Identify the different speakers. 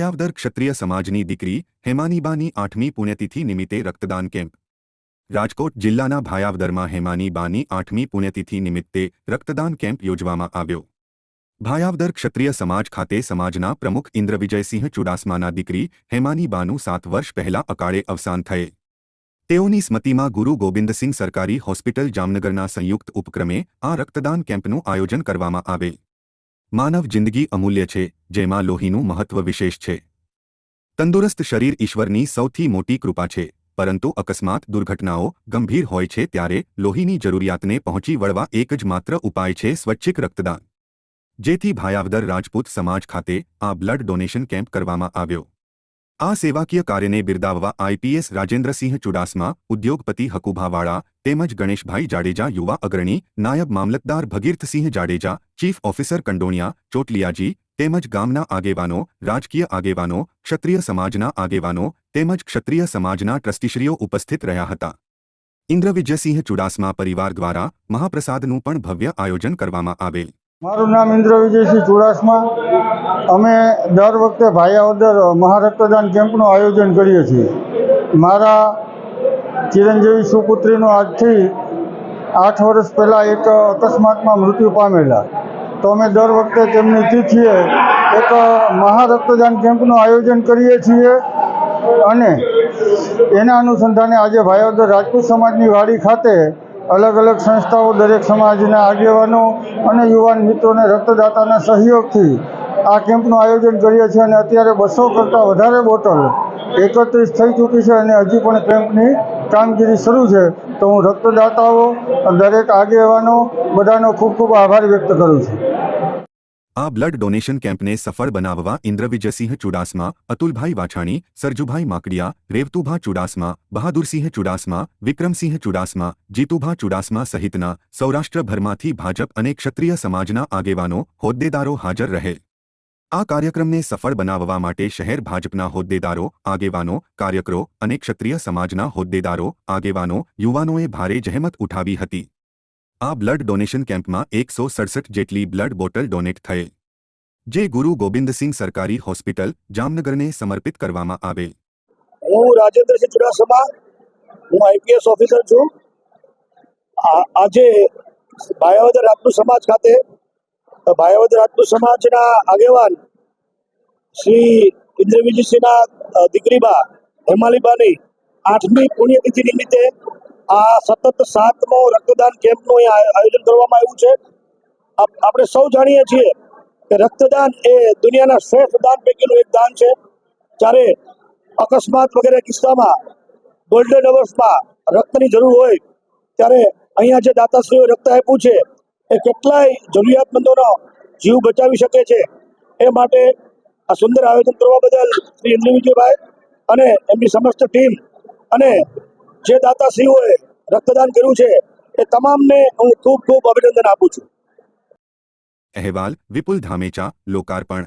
Speaker 1: ભાયાવદર ક્ષત્રિય સમાજની દીકરી હેમાનીબાની આઠમી પુણ્યતિથિ નિમિત્તે રક્તદાન કેમ્પ. રાજકોટ જિલ્લાના ભાયાવદરમાં હેમાનીબાની આઠમી પુણ્યતિથિ નિમિત્તે રક્તદાન કેમ્પ યોજવામાં આવ્યો. ભાયાવદર ક્ષત્રિય સમાજ ખાતે સમાજના પ્રમુખ ઇન્દ્રવિજયસિંહ ચુડાસમાના દીકરી હેમાનીબાનું સાત વર્ષ પહેલા અકાળે અવસાન થયે. તેઓની સ્મૃતિમાં ગુરુ ગોવિંદસિંહ સરકારી હોસ્પિટલ જામનગરના સંયુક્ત ઉપક્રમે આ રક્તદાન કેમ્પનું આયોજન કરવામાં આવે. માનવ જિંદગી અમૂલ્ય છે, જેમાં લોહીનું મહત્વ વિશેષ છે. તંદુરસ્ત શરીર ઈશ્વરની સૌથી મોટી કૃપા છે, પરંતુ અકસ્માત દુર્ઘટનાઓ ગંભીર હોય છે ત્યારે લોહીની જરૂરિયાતને પહોંચી વળવા એક જ માત્ર ઉપાય છે સ્વૈચ્છિક રક્તદાન. જેથી ભાયાવદર રાજપૂત સમાજ ખાતે આ બ્લડ ડોનેશન કેમ્પ કરવામાં આવ્યો. આ સેવાકીય કાર્યને બિરદાવવા આઈપીએસ રાજેન્દ્રસિંહ ચુડાસમા, ઉદ્યોગપતિ હકુભાવાળા, તેમજ ગણેશભાઈ જાડેજા, યુવા અગ્રણી, નાયબ મામલતદાર ભગીરથસિંહ જાડેજા, ચીફ ઓફિસર કંડોણિયા, ચોટલિયાજી, તેમજ ગામના આગેવાનો, રાજકીય આગેવાનો, ક્ષત્રિય સમાજના આગેવાનો, તેમજ ક્ષત્રિય સમાજના ટ્રસ્ટીશ્રીઓ ઉપસ્થિત રહ્યા હતા. ઇન્દ્રવિજયસિંહ ચુડાસમા પરિવાર દ્વારા મહાપ્રસાદનું પણ ભવ્ય આયોજન કરવામાં આવેલ.
Speaker 2: મારું નામ ઇન્દ્ર વિજયસિંહ ચુડાસમા. અમે દર વખતે ભાયાવદર મહારક્તદાન કેમ્પનું આયોજન કરીએ છીએ. મારા ચિરંજીવી સુપુત્રીનું આજથી આઠ વર્ષ પહેલાં એક અકસ્માતમાં મૃત્યુ પામેલા. તો અમે દર વખતે તેમની તિથિએ એક મહારક્તદાન કેમ્પનું આયોજન કરીએ છીએ અને એના અનુસંધાને આજે ભાયાવદર રાજપૂત સમાજની વાડી ખાતે અલગ અલગ સંસ્થાઓ દરેક સમાજના આગેવાનો અને યુવાન મિત્રોને રક્તદાતાના સહયોગથી આ કેમ્પનું આયોજન કરીએ છીએ અને અત્યારે બસો કરતાં વધારે બોટલ એકત્રીસ થઈ ચૂકી છે અને હજી પણ કેમ્પની કામગીરી શરૂ છે. તો હું રક્તદાતાઓ, દરેક આગેવાનો બધાનો ખૂબ ખૂબ આભાર વ્યક્ત કરું છું.
Speaker 1: આ બ્લડ ડોનેશન કેમ્પને સફળ બનાવવા ઇન્દ્રવિજયસિંહ ચુડાસમા, અતુલભાઈ વાછાણી, સરજુભાઈ માકડિયા, રેવતુભા ચુડાસમા, બહાદુરસિંહ ચુડાસમા, વિક્રમસિંહ ચુડાસમા, જીતુભા ચુડાસમા સહિતના સૌરાષ્ટ્રભરમાંથી ભાજપ અને ક્ષત્રિય સમાજના આગેવાનો, હોદ્દેદારો હાજર રહે. આ કાર્યક્રમને સફળ બનાવવા માટે શહેર ભાજપના હોદ્દેદારો, આગેવાનો, કાર્યકરો અને ક્ષત્રિય સમાજના હોદ્દેદારો, આગેવાનો, યુવાનોએ ભારે જહેમત ઉઠાવી હતી. આ બ્લડ ડોનેશન કેમ્પમાં એકસો સડસઠ જેટલી બ્લડ બોટલ ડોનેટ થયે જે ગુરુ ગોવિંદસિંહ સરકારી હોસ્પિટલ જામનગરને સમર્પિત કરવામાં આવે
Speaker 3: હું રાજેન્દ્રસિંહ ચુડાસમા હું આઈપીએસ ઓફિસર છું. આજે ભાયાવદર રાજપૂત સમાજ ખાતે ભાયાવદર રાજપૂત સમાજના આગેવાન શ્રી ઇન્દ્રવિજયસિંહના અ, દીકરીબા હેમાલીબાની આઠમી પુણ્યતિથિ નિમિત્તે આ સતત સાતમો રક્તદાન કેમ્પનું આયોજન કરવામાં આવ્યું છે. આપ- આપણે સૌ જાણીએ છીએ કે રક્તદાન એ દુનિયાના શ્રેષ્ઠ દાન પૈકીનું એક દાન છે. જ્યારે અકસ્માત વગેરે કિસ્સામાં ગોલ્ડન અવર્સમાં રક્તની જરૂર હોય, ત્યારે અહીંયા જે દાતાશ્રીઓ રક્ત આપ્યું છે, એ કેટલાય જરૂરિયાતમંદોનો જીવ બચાવી શકે છે. એ માટે આ સુંદર આયોજન કરવા બદલ શ્રી ઇન્દ્રવિજયભાઈ અને એમની સમસ્ત ટીમ અને જે દાતાશ્રીઓએ રક્તદાન કર્યું છે, એ તમામને હું ખૂબ ખૂબ અભિનંદન આપું છું.
Speaker 1: અહેવાલ વિપુલ ધામેચા, લોકાર્પણ